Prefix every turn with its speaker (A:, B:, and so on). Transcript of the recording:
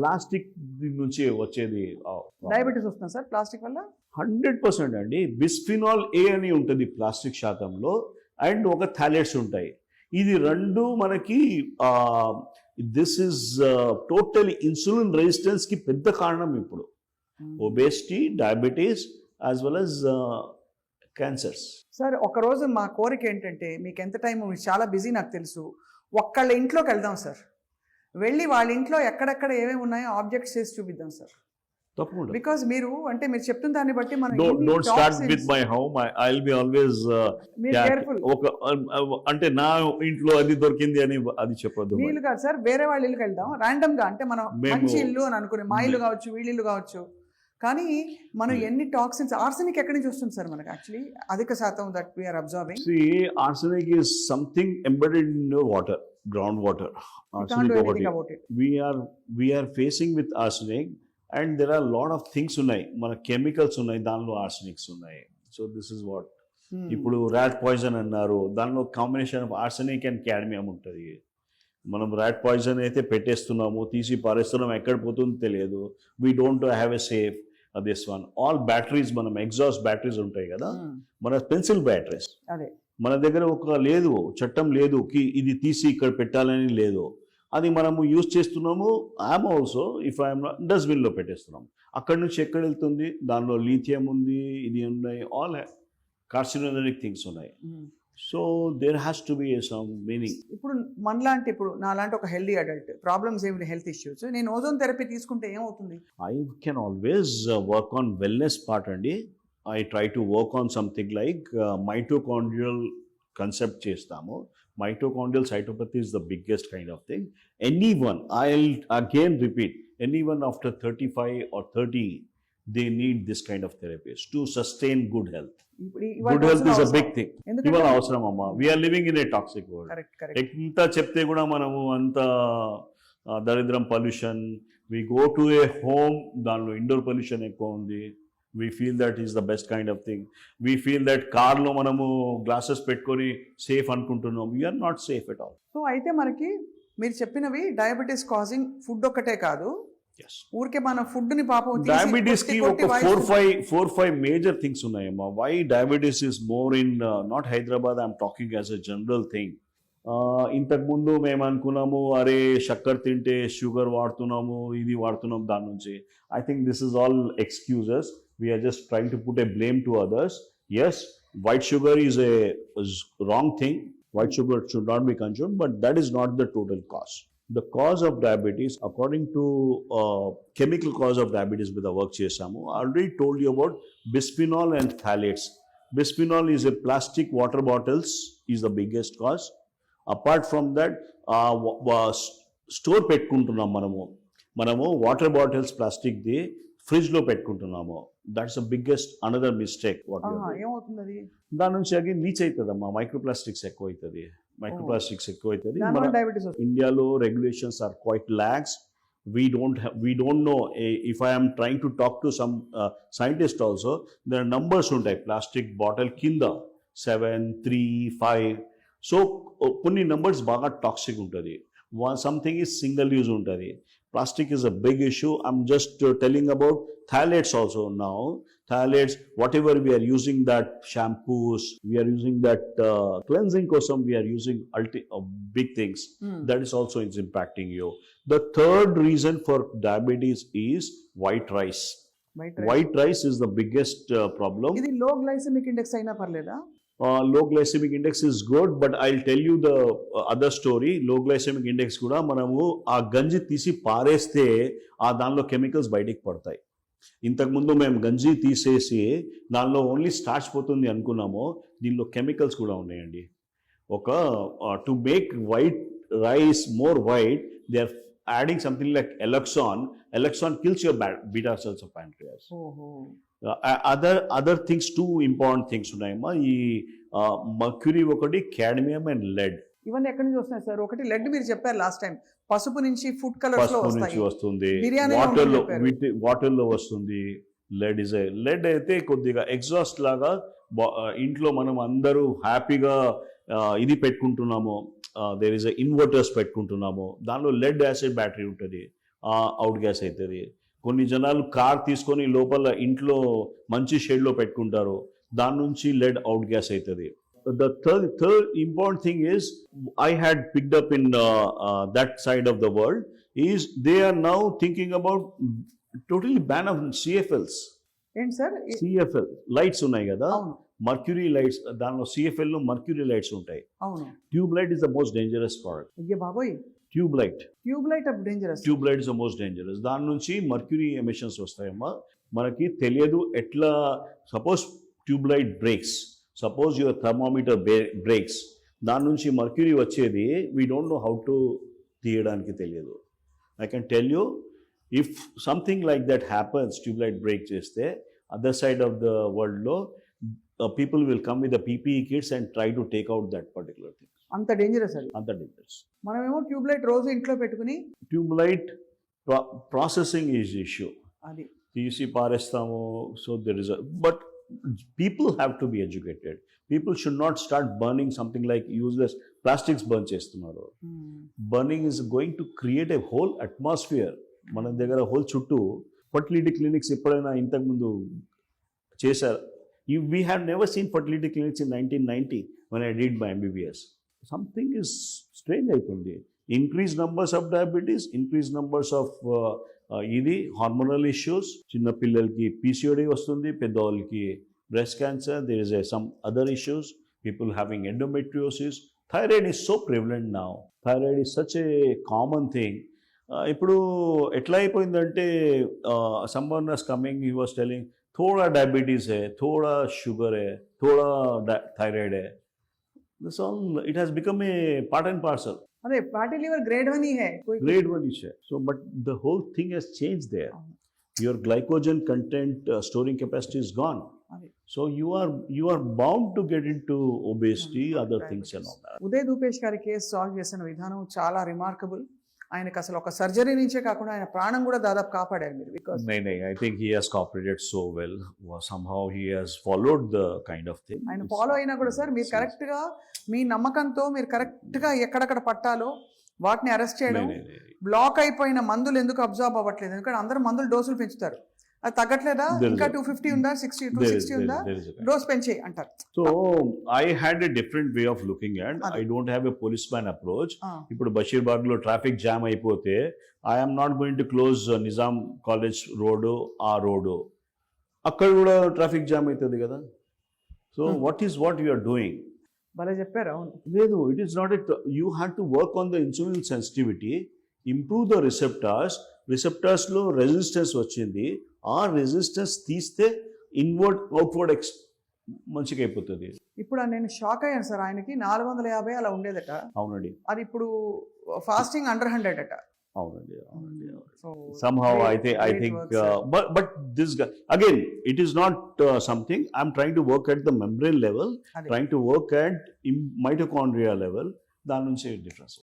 A: Plastic నుంచి వచ్చేది
B: diabetes వస్తుందా సార్? ప్లాస్టిక్ వల్ల?
A: హండ్రెడ్ పర్సెంట్ అండి. బిస్ఫినాల్ ఏ అని ఉంటుంది ప్లాస్టిక్ శాతంలో అండ్ ఒక థాలెట్స్ ఉంటాయి. ఇది రెండు మనకి దిస్ ఇస్ టోటల్ ఇన్సులిన్ రెసిస్టెన్స్కి పెద్ద కారణం ఇప్పుడు. Obesity diabetes as well as cancers
B: sir ఒక రోజు మా కోరిక ఏంటంటే మీకు ఎంత టైం చాలా బిజీ నాకు తెలుసు. ఒక్కళ్ళ ఇంట్లోకి వెళ్దాం సార్. వెళ్ళి వాళ్ళ ఇంట్లో ఎక్కడెక్కడ ఏమేమి ఉన్నాయో ఆబ్జెక్ట్స్ చేసి చూపిద్దాం సార్.
A: తప్పకుండా.
B: బికాజ్ మీరు అంటే మీరు చెప్తున్న దాన్ని బట్టి మనం
A: don't start with my home I will be
B: always
A: ఒక uh, అంటే నా ఇంట్లో అది దొరికింది అని అది చెప్పొద్దు
B: వీళ్ళు కాదు సార్ వేరే వాళ్ళ ఇల్లుకి వెళ్దాం. ర్యాండమ్గా అంటే మనం మంచి ఇల్లు అని అనుకునే మా ఇల్లు కావచ్చు వీళ్ళ ఇల్లు కావచ్చు. కానీ మనం. ఎన్ని టాక్సిన్స్ ఆర్సనిక్ ఎక్కడి నుంచి వస్తుంది సార్ మనకి యాక్చువల్లీ అధిక శాతం that we're observing
A: See, arsenic is something embedded in water, groundwater.
B: Can't
A: Arsenic ఒకటి. are facing with arsenic, and there are a lot of things ఉన్నాయి. మన కెమికల్స్ ఉన్నాయి దానిలో ఆర్సనిక్స్ ఉన్నాయి. So this is
B: what.
A: ఇప్పుడు rat poison అన్నారు. దానిలో combination of arsenic and cadmium ఉంటుంది. మనం ర్యాట్ పాయిజన్ అయితే పెట్టేస్తున్నాము తీసి పారేస్తున్నాము ఎక్కడ పోతుందో తెలియదు. We don't have a safe this one all batteries మనం ఎగ్జాస్ట్ బ్యాటరీస్ ఉంటాయి కదా.
B: Hmm.
A: మన పెన్సిల్ బ్యాటరీస్
B: అదే.
A: మన దగ్గర ఒక లేదు చట్టం లేదు కి ఇది తీసి ఇక్కడ పెట్టాలని లేదు. అది మనము యూజ్ చేస్తున్నాము. ఐఎమ్ ఆల్సో ఇఫ్ ఐఎమ్ డస్ట్బిన్లో పెట్టేస్తున్నాం అక్కడ నుంచి ఎక్కడ వెళ్తుంది? దానిలో లీథియం ఉంది ఇది ఉన్నాయి ఆల్ కార్సినోజనిక్ థింగ్స్ ఉన్నాయి. So there has to be some meaning
B: ఇప్పుడు మనలాంటి ఇప్పుడు నాలాంటి ఒక హెల్దీ అడల్ట్ ప్రాబ్లమ్స్ ఏమి హెల్త్ ఇష్యూస్ నేను ఓజోన్ థెరపీ తీసుకుంటే ఏమవుతుంది?
A: I can always work on wellness part అండి. I try to work on something like mitochondrial concept చేస్తాము. Mitochondrial cytopathy is the biggest kind of thing anyone I again repeat anyone after thirty five or thirty they need this kind
B: of therapies to
A: sustain good
B: health
A: good health
B: is
A: a. Big
B: thing
A: ఇవాళ అవసరం అమ్మా. We're living in a
B: toxic world
A: ఎంత చెప్తే కూడా మనము అంత దరిద్రం pollution we go to a home దానిలో ఇండోర్ పొల్యూషన్ ఎక్కువ ఉంది. We feel that is the best kind of thing we feel that కార్లో మనము గ్లాసెస్ పెట్టుకొని సేఫ్ అనుకుంటున్నాం we're not safe at all
B: so అయితే మనకి మీరు చెప్పినవి డయాబెటీస్ కాజింగ్ ఫుడ్ ఒక్కటే కాదు. ఊరికే మన ఫుడ్ని పాపం డయాబెటీస్కి
A: ఒక four five four five major things ఉన్నాయమ్మా. Why diabetes is more in not Hyderabad I'm talking as a general thing ఇంతకు ముందు మేము అనుకున్నాము అరే చక్కెర తింటే షుగర్ వాడుతున్నాము ఇది వాడుతున్నాం దాని నుంచి. I think this is all excuses We're just trying to put a blame to others as white sugar is a wrong thing white sugar should not be consumed, but that is not the total cause. The cause of diabetes, according to uh, chemical cause of diabetes with the work chesamu, I already told you about bisphenol and phthalates. Bisphenol is a plastic water bottles is the biggest cause. Apart from that, uh, store పెట్టుకుంటున్నాం మనము మనము water bottles ప్లాస్టిక్ది ఫ్రిడ్జ్లో పెట్టుకుంటున్నాము that's the biggest another mistake what
B: ఏమవుతుంది అది
A: దాని నుంచి అగి Leach అవుతుందమ్మా మైక్రోప్లాస్టిక్స్ ఎక్కువ అవుతుంది మైక్రోప్లాస్టిక్స్ ఎక్కువ అవుతుంది ఇండియాలో regulations are quite lax we don't we don't know if I'm trying to talk to some scientist also their numbers ఉంటాయి ప్లాస్టిక్ బాటిల్ కింద సెవెన్ త్రీ ఫైవ్ సో కొన్ని నంబర్స్ బాగా టాక్సిక్ ఉంటుంది. సంథింగ్ ఈజ్ సింగిల్ యూజ్ ఉంటుంది. Plastic is a big issue I'm just telling about phthalates also now phthalates whatever we are using that shampoos we are using that cleansing కోసం we are using all the big things
B: Hmm.
A: that is also is impacting you. The third reason for diabetes is white rice. rice is the biggest uh, problem.
B: ఇది లో glycemic index అయినా పర్లేదా
A: low glycemic index is good but I tell you the other story low glycemic index కూడా మనము ఆ గంజి తీసి పారేస్తే ఆ దానిలో కెమికల్స్ బయటికి పడతాయి. ఇంతకుముందు మేము గంజి తీసేసి దానిలో ఓన్లీ స్టార్చ్ పోతుంది అనుకున్నాము దీనిలో కెమికల్స్ కూడా ఉన్నాయండి. ఒక to make white rice more white they are adding something like alloxan alloxan kills your beta cells of
B: pancreas
A: other other things too important things ఉన్నాయమ్మా ఈ మర్క్యూరీ ఒకటి క్యాడ్మియం అండ్ లెడ్
B: ఇవన్నీ ఎక్కడి నుంచి వస్తున్నాయి సార్? ఒకటి లెడ్ మీరు చెప్పారు లాస్ట్ టైం పసుపు నుంచి ఫుడ్
A: పసుపు
B: వస్తాయి.
A: నుంచి వస్తుంది.
B: బిర్యానీలో
A: వాటర్లో
B: ఉంటుంది చెప్పారు.
A: వాటర్లో వస్తుంది. లెడ్ ఇస్ లెడ్ అయితే కొద్దిగా ఎగ్జాస్ట్ లాగా ఇంట్లో మనం అందరూ హ్యాపీగా ఇది పెట్టుకుంటున్నాము. దేర్ ఇస్ ఇన్వర్టర్స్ పెట్టుకుంటున్నాము. దానిలో లెడ్ యాసిడ్ బ్యాటరీ ఉంటుంది. అవుట్ గ్యాస్ అవుతుంది. కొన్ని జనాలు కార్ తీసుకొని లోపల ఇంట్లో మంచి షేడ్లో పెట్టుకుంటారు. దాని నుంచి లెడ్ అవుట్ గ్యాస్ అవుతుంది the third third important thing is I had picked up in that side of the world is they are now thinking about totally ban of CFLs
B: ఏంటి సార్? ఈ-
A: సిఎఫ్ఎల్ లైట్స్ ఉన్నాయి కదా? Mercury lights దానిలో సిఎఫ్ఎల్లో mercury lights ఉంటాయి. Tube light is the most dangerous
B: product బాబోయ్
A: tube
B: light tube light up
A: dangerous tube light is most dangerous దాని నుంచి మర్క్యూరీ ఎమిషన్స్ వస్తాయమ్మా. మనకి తెలియదు ఎట్లా suppose tube light breaks suppose your thermometer breaks దాని నుంచి మర్క్యూరీ వచ్చేది we don't know how to తీయడానికి తెలియదు. I can tell you if something like that happens tube light break చేస్తే అదర్ సైడ్ ఆఫ్ ద వరల్డ్లో people will come with the PPE kits and try to take out that particular thing
B: అంత dangerous అది.
A: అంత dangerous
B: మనమేమో tube light రోజు ఇంట్లో పెట్టుకుని
A: tube light processing is issue
B: అది.
A: తీసి పారేస్తాము so there is but people have to be educated people should not start burning something like useless plastics burn చేస్తున్నారు. Burning is going to create a whole atmosphere మన దగ్గర whole చుట్టూ fertility clinics ఎప్పుడైనా ఇంతకుముందు చేశారు. We have never seen fertility clinics in nineteen ninety one I did my MBBS something is strange అయిపోయింది. Increase numbers of diabetes increase numbers of ఇది hormonal issues చిన్న పిల్లలకి పీసీఓడి వస్తుంది పెద్దవాళ్ళకి breast cancer there is a some other issues people having endometriosis thyroid is so prevalent నా thyroid is such a common thing ఇప్పుడు ఎట్లా అయిపోయిందంటే sunburn as coming you was telling థోడా diabetes హే థోడా షుగర్ ఏ థోడా thyroid A. This all it has become a part and parcel
B: అదే fatty liver grade one he high कोई
A: grade one is है so but the whole thing has changed there
B: అవును.
A: your glycogen content uh, storing capacity is gone
B: అది.
A: so you are you are bound to get into obesity other things and all that
B: Uday Dhupesh గారి case solve చేసిన విధానం చాలా remarkable ఆయనకు అసలు ఒక surgery నుంచే కాకుండా ఆయన ప్రాణం కూడా దాదాపు కాపాడారు మీరు because
A: no, I think he has cooperated so well. Well, Somehow he has followed the kind of thing.
B: ఆయన ఫాలో అయినా కూడా సార్ మీరు
A: it's-
B: కరెక్ట్గా మీ నమ్మకంతో మీరు కరెక్ట్గా ఎక్కడెక్కడ పట్టాలో వాటిని అరెస్ట్ చేయడం. బ్లాక్ అయిపోయిన మందులు ఎందుకు అబ్జార్బ్ అవ్వట్లేదు ఎందుకంటే అందరూ మందులు డోసులు పెంచుతారు అది తగ్గట్లేదా? ఇంకా టూ ఫిఫ్టీ ఉందా? సిక్స్టీ టూ సిక్స్టీ ఉందా. డోస్ పెంచే అంటారు.
A: So I had a different way of looking at.
B: Adi.
A: I don't have a policeman approach.
B: ఆ,
A: ఇప్పుడు బషీర్బాగ్లో ట్రాఫిక్ జామ్ అయిపోతే I'm not going to close Nizam college road ఆ road అక్కడ కూడా ట్రాఫిక్ జామ్ అవుతుంది కదా?
B: So.
A: What is what you are doing
B: భలే చెప్పారు అవును.
A: లేదు it is not it you have to work on the insulin sensitivity improve the receptors రిసెప్టార్స్లో resistance వచ్చింది. ఆ రెసిస్టెన్స్ తీస్తే ఇన్వర్డ్ అవుట్వర్డ్ ఎక్స్ మంచిగా అయిపోతుంది
B: ఇప్పుడు నేను షాక్ అయ్యాను సార్ ఆయనకి నాలుగు వందల యాభై అలా ఉండేదట.
A: అవునండి.
B: అది ఇప్పుడు ఫాస్టింగ్ అండర్ హండ్రెడ్ అట.
A: అవునండి somehow I think but this again it is not something I'm trying to work at the memory level trying to work at mitochondria level దాని నుంచి డిఫరెన్స్